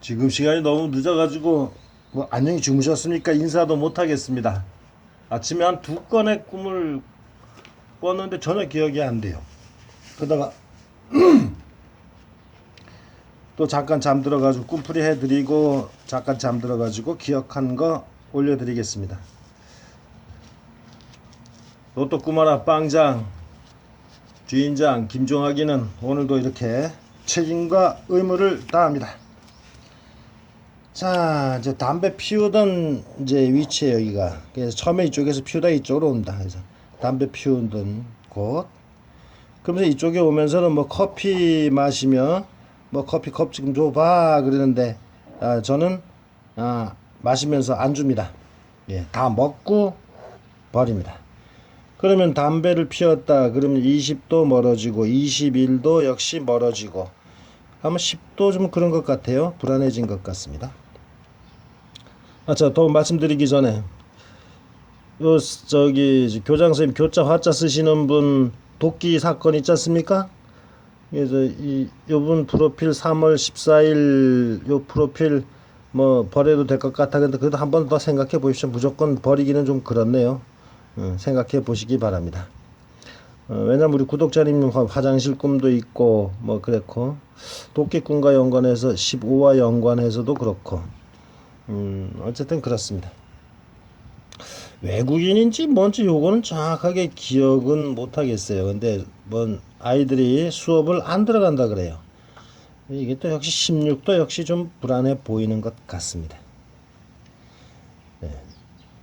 지금 시간이 너무 늦어가지고 뭐 안녕히 주무셨습니까 인사도 못 하겠습니다. 아침에 한 두 건의 꿈을 꿨는데 전혀 기억이 안 돼요. 그러다가 또 잠깐 잠들어가지고 꿈풀이 해드리고 잠깐 잠들어가지고 기억한 거 올려드리겠습니다. 로또 꿈하라 빵장 주인장 김종학이는 오늘도 이렇게 책임과 의무를 다합니다. 자, 이제 담배 피우던 이제 위치에 여기가. 그래서 처음에 이쪽에서 피우다 이쪽으로 온다. 그래서 담배 피우던 곳. 그러면서 이쪽에 오면서는 뭐 커피 마시며 뭐 커피 컵 지금 줘봐 그러는데 아, 저는 아, 마시면서 안 줍니다. 예, 다 먹고 버립니다. 그러면 담배를 피웠다. 그러면 20도 멀어지고 21도 역시 멀어지고 아마 10도 좀 그런 것 같아요. 불안해진 것 같습니다. 아, 자, 더 말씀드리기 전에 요 저기 교장 선생님 교자 화자 쓰시는 분 도끼 사건 있지 않습니까? 그래서 이 요분 프로필 3월 14일 요 프로필 뭐 버려도 될 것 같아 근데 그래도 한 번 더 생각해 보십시오. 무조건 버리기는 좀 그렇네요. 어, 생각해 보시기 바랍니다. 어, 왜냐면 우리 구독자님 화- 화장실 꿈도 있고 뭐 그랬고 도끼 꿈과 연관해서 15와 연관해서도 그렇고 음, 어쨌든 그렇습니다. 외국인인지 뭔지 요거는 정확하게 기억은 못 하겠어요. 근데 뭔 아이들이 수업을 안 들어간다 그래요. 이게 또 역시 16도 역시 좀 불안해 보이는 것 같습니다. 네.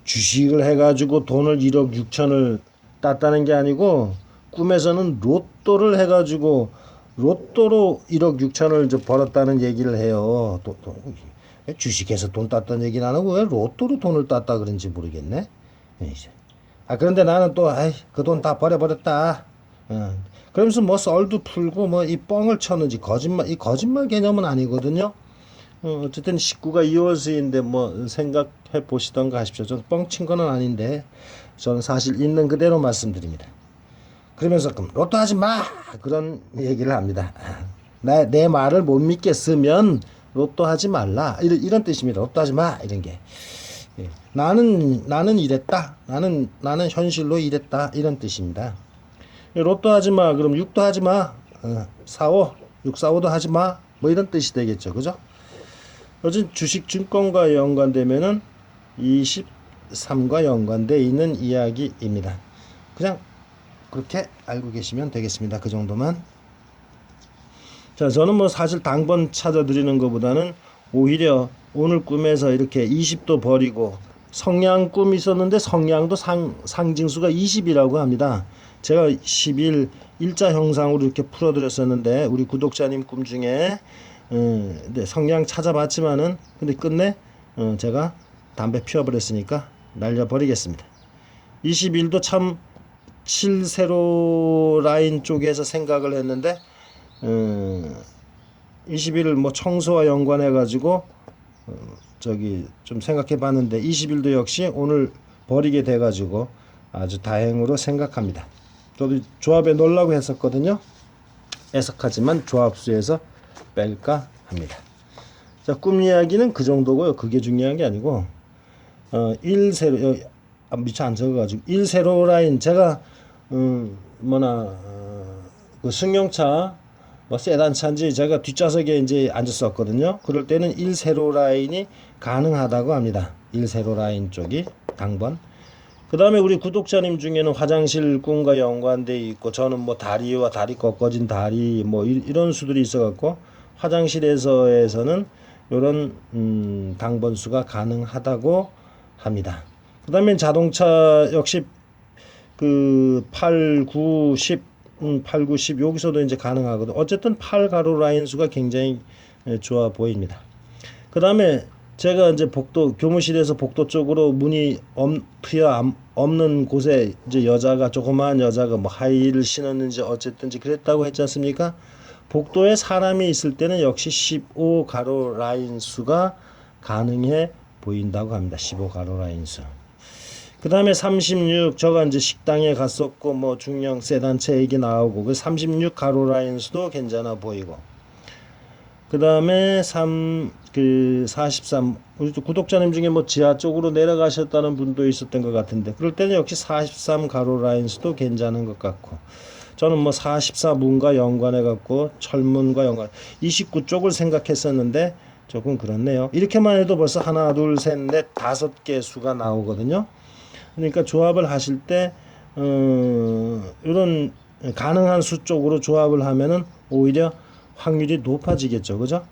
주식을 해가지고 돈을 1억 6천을 땄다는 게 아니고 꿈에서는 로또를 해가지고 로또로 1억 6천을 저 벌었다는 얘기를 해요. 또, 또 주식해서 돈 땄다는 얘기는 안 하고 왜 로또로 돈을 땄다 그런지 모르겠네. 예, 이제. 아 그런데 나는 또 그 돈 다 버려버렸다. 어. 그러면서 뭐 썰도 풀고 뭐 이 뻥을 쳤는지 거짓말 이 거짓말 개념은 아니거든요. 어, 어쨌든 식구가 이월수인데 뭐 생각해 보시던가 하십시오. 저는 뻥친 거는 아닌데 저는 사실 있는 그대로 말씀드립니다. 그러면서 그럼 로또 하지 마 그런 얘기를 합니다. 나 내 말을 못 믿겠으면 로또 하지 말라 이런, 이런 뜻입니다. 로또 하지 마 이런 게 예. 나는 나는 이랬다 나는 나는 현실로 이랬다 이런 뜻입니다. 예, 로또 하지 마 그럼 6도 하지 마 어, 45 645도 하지 마 뭐 이런 뜻이 되겠죠 그죠? 어쨌든 주식 증권과 연관되면은 23과 연관돼 있는 이야기입니다. 그냥 그렇게 알고 계시면 되겠습니다. 그 정도만. 자, 저는 뭐 사실 당번 찾아드리는 것보다는 오히려 오늘 꿈에서 이렇게 20도 버리고 성냥 꿈이 있었는데 성냥도 상, 상징수가 20이라고 합니다. 제가 10일 일자 형상으로 이렇게 풀어드렸었는데 우리 구독자님 꿈 중에 어, 네, 성냥 찾아봤지만은 근데 끝내 어, 제가 담배 피워버렸으니까 날려버리겠습니다. 21도 참 7세로 라인 쪽에서 생각을 했는데 어, 21을 뭐 청소와 연관해 가지고 어, 저기 좀 생각해 봤는데 21도 역시 오늘 버리게 돼 가지고 아주 다행으로 생각합니다. 저도 조합에 넣으려고 했었거든요. 애석하지만 조합수에서 뺄까 합니다. 자, 꿈 이야기는 그 정도고요. 그게 중요한 게 아니고 어, 1세로 여기 아, 미처 안 적어가지고 1세로 라인 제가 음, 뭐나 어, 그 승용차 뭐 세단 차인지 제가 뒷좌석에 이제 앉았었거든요. 그럴 때는 1세로 라인이 가능하다고 합니다. 1세로 라인 쪽이 당번. 그 다음에 우리 구독자님 중에는 화장실 꿈과 연관돼 있고 저는 뭐 다리와 다리 꺾어진 다리 뭐 이, 이런 수들이 있어 갖고 화장실에서에서는 이런 음, 당번수가 가능하다고 합니다. 그 다음에 자동차 역시 그 8, 9, 10, 음, 8, 9, 10 여기서도 이제 가능하거든. 어쨌든 8 가로 라인 수가 굉장히 예, 좋아 보입니다. 그 다음에 제가 이제 복도 교무실에서 복도 쪽으로 문이 엄, 트여 안- 없는 곳에 이제 여자가 조그마한 여자가 뭐 하이힐을 신었는지 어쨌든지 그랬다고 했지 않습니까? 복도에 사람이 있을 때는 역시 15 가로 라인 수가 가능해 보인다고 합니다. 15 가로 라인 수. 그 다음에 36 저가 이제 식당에 갔었고 뭐 중형 세단체 얘기 나오고 그 36 가로 라인 수도 괜찮아 보이고 그 다음에 3, 그 43, 우리 또 구독자님 중에 뭐 지하 쪽으로 내려가셨다는 분도 있었던 것 같은데, 그럴 때는 역시 43 가로 라인 수도 괜찮은 것 같고, 저는 뭐 44문과 연관해 갖고 철문과 연관, 29쪽을 생각했었는데, 조금 그렇네요. 이렇게만 해도 벌써 하나, 둘, 셋, 넷, 다섯 개 수가 나오거든요. 그러니까 조합을 하실 때, 어, 이런 가능한 수 쪽으로 조합을 하면은 오히려 확률이 높아지겠죠. 그죠?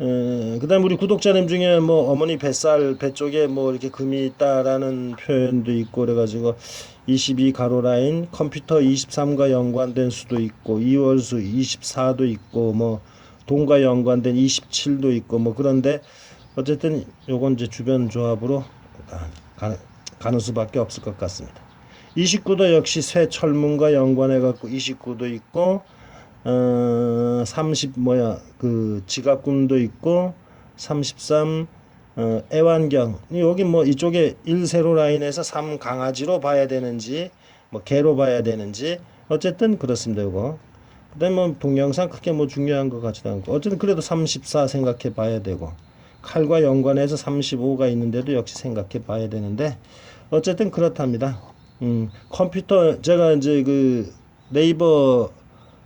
에, 그다음 우리 구독자님 중에 뭐 어머니 뱃살 배 쪽에 뭐 이렇게 금이 있다라는 표현도 있고 그래가지고 22 가로 라인 컴퓨터 23과 연관된 수도 있고 2월수 24도 있고 뭐 동과 연관된 27도 있고 뭐 그런데 어쨌든 요건 이제 주변 조합으로 가, 가 는 수밖에 없을 것 같습니다. 29도 역시 쇠 철문과 연관해 갖고 29도 있고 어, 30 뭐야 그 지갑꿈도 있고 33 어, 애완경. 여기 뭐 이쪽에 1세로 라인에서 3 강아지로 봐야 되는지 뭐 개로 봐야 되는지 어쨌든 그렇습니다 이거. 그다음에 뭐 동영상 크게 뭐 중요한 것 같지도 않고 어쨌든 그래도 34 생각해 봐야 되고 칼과 연관해서 35가 있는데도 역시 생각해 봐야 되는데 어쨌든 그렇답니다. 음, 컴퓨터 제가 이제 그 네이버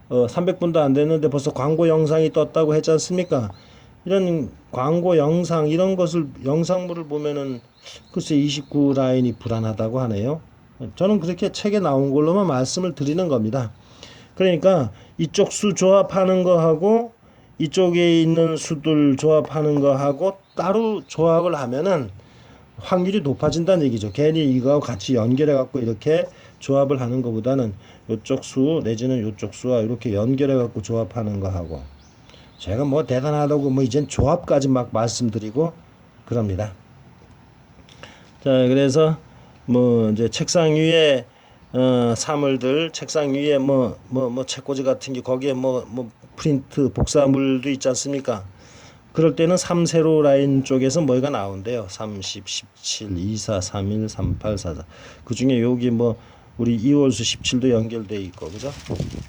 어, 300분도 안 됐는데 벌써 광고 영상이 떴다고 했지 않습니까? 이런 광고 영상 이런 것을 영상물을 보면은 글쎄 29 라인이 불안하다고 하네요. 저는 그렇게 책에 나온 걸로만 말씀을 드리는 겁니다. 그러니까 이쪽 수 조합하는 거하고 이쪽에 있는 수들 조합하는 거하고 따로 조합을 하면은 확률이 높아진다는 얘기죠. 괜히 이거하고 같이 연결해 갖고 이렇게 조합을 하는 것보다는 요쪽 수 내지는 요쪽 수와 이렇게 연결해 갖고 조합하는 거하고 제가 뭐 대단하다고 뭐 이젠 조합까지 막 말씀드리고 그럽니다. 자, 그래서 뭐 이제 책상 위에 어, 사물들 책상 위에 뭐 뭐뭐 책꽂이 같은 게 거기에 뭐뭐 프린트 복사물도 있지 않습니까? 그럴 때는 3세로 라인 쪽에서 뭐가 나온대요. 30, 17, 24, 31, 38, 44. 그 중에 여기 뭐 우리 2월수 17도 연결돼 있고 그죠?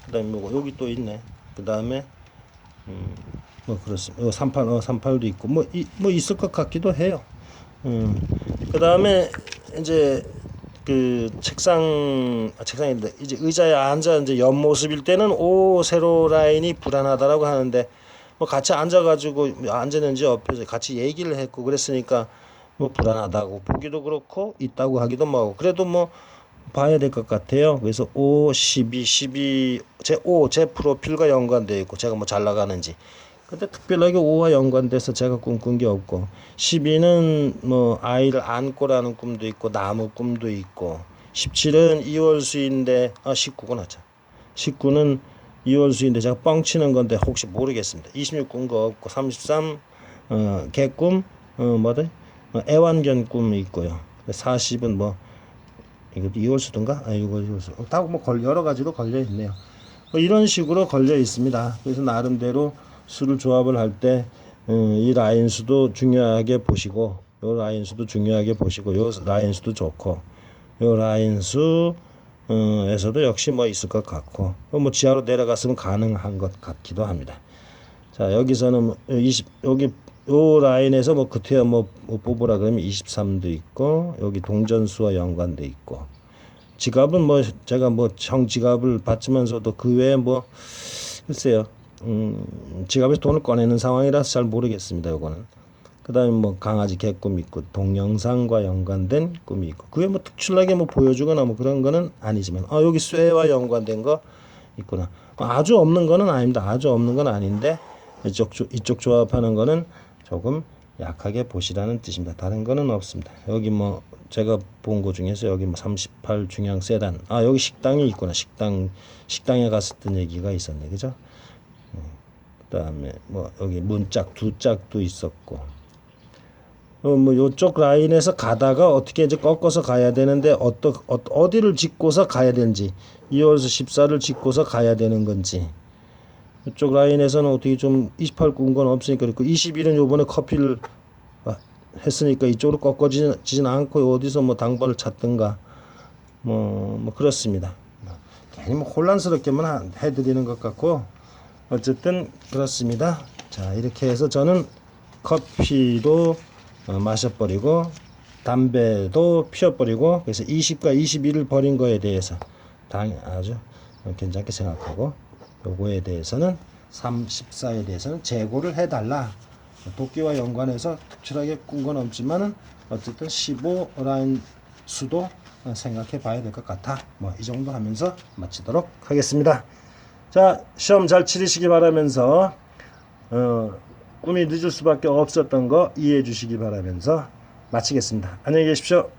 그다음에 뭐 여기 또 있네. 그다음에 음, 뭐 그렇습니다. 어, 38, 어, 38도 있고 뭐, 이, 뭐 있을 것 같기도 해요. 음. 그다음에 이제 그 책상 아, 책상인데 이제 의자에 앉아 이제 옆 모습일 때는 오 세로 라인이 불안하다라고 하는데 뭐 같이 앉아가지고 앉았는지 옆에서 같이 얘기를 했고 그랬으니까 뭐 불안하다고 보기도 그렇고 있다고 하기도 뭐하고 그래도 뭐 봐야 될 것 같아요. 그래서 5, 12, 12, 제 5, 제 프로필과 연관되어 있고 제가 뭐 잘 나가는지. 근데 특별하게 5와 연관돼서 제가 꿈꾼 게 없고 12는 뭐 아이를 안고라는 꿈도 있고 나무 꿈도 있고 17은 이월수인데 아 19구나 참 19는 이월수인데 제가 뻥치는 건데 혹시 모르겠습니다. 26꿈거 없고 33 어, 개꿈 어, 뭐다 어, 애완견 꿈이 있고요. 40은 뭐 이거 이월수든가? 아 이거 이월수. 다뭐 여러 가지로 걸려 있네요. 뭐 이런 식으로 걸려 있습니다. 그래서 나름대로 수를 조합을 할 때 이 라인 수도 중요하게 보시고 요 라인 수도 중요하게 보시고 요 라인 수도 좋고 요 라인 수 에서도 역시 뭐 있을 것 같고 뭐 지하로 내려갔으면 가능한 것 같기도 합니다. 자 여기서는 20 여기 요 라인에서 뭐 그태야 뭐, 뭐 뽑으라 그러면 23도 있고 여기 동전수와 연관돼 있고 지갑은 뭐 제가 뭐 정지갑을 받으면서도 그 외에 뭐 글쎄요 음, 지갑에서 돈을 꺼내는 상황이라서 잘 모르겠습니다. 요거는. 그다음에 뭐 강아지 개꿈 있고 동영상과 연관된 꿈이 있고 그게 뭐 특출나게 뭐 보여주거나 뭐 그런 거는 아니지만 아 여기 쇠와 연관된 거 있구나. 아주 없는 거는 아닙니다. 아주 없는 건 아닌데 이쪽 조, 이쪽 조합하는 거는 조금 약하게 보시라는 뜻입니다. 다른 거는 없습니다. 여기 뭐 제가 본 거 중에서 여기 뭐38 중형 세단 아 여기 식당이 있구나. 식당 식당에 갔었던 얘기가 있었네. 그죠? 그다음에 뭐 여기 문짝 두 짝도 있었고. 어, 뭐 요쪽 라인에서 가다가 어떻게 이제 꺾어서 가야 되는데 어떠, 어, 어디를 짚고서 가야 되는지 2월서 14를 짚고서 가야 되는 건지. 이쪽 라인에서는 어떻게 좀 28 구운 건 없으니까 그렇고 21은 요번에 커피를 아, 했으니까 이쪽으로 꺾어지진 않고 어디서 뭐 당번을 찾든가. 뭐, 뭐 그렇습니다. 괜히 뭐 혼란스럽게만 해드리는 것 같고 어쨌든 그렇습니다. 자 이렇게 해서 저는 커피도 어, 마셔버리고 담배도 피워버리고 그래서 20과 21을 버린 거에 대해서 당 아주 괜찮게 생각하고 요거에 대해서는 34에 대해서는 재고를 해달라. 도끼와 연관해서 특출하게 꾼 건 없지만은 어쨌든 15라인 수도 생각해 봐야 될 것 같아. 뭐 이 정도 하면서 마치도록 하겠습니다 자 시험 잘 치르시기 바라면서 어, 꿈이 늦을 수밖에 없었던 거 이해해 주시기 바라면서 마치겠습니다. 안녕히 계십시오.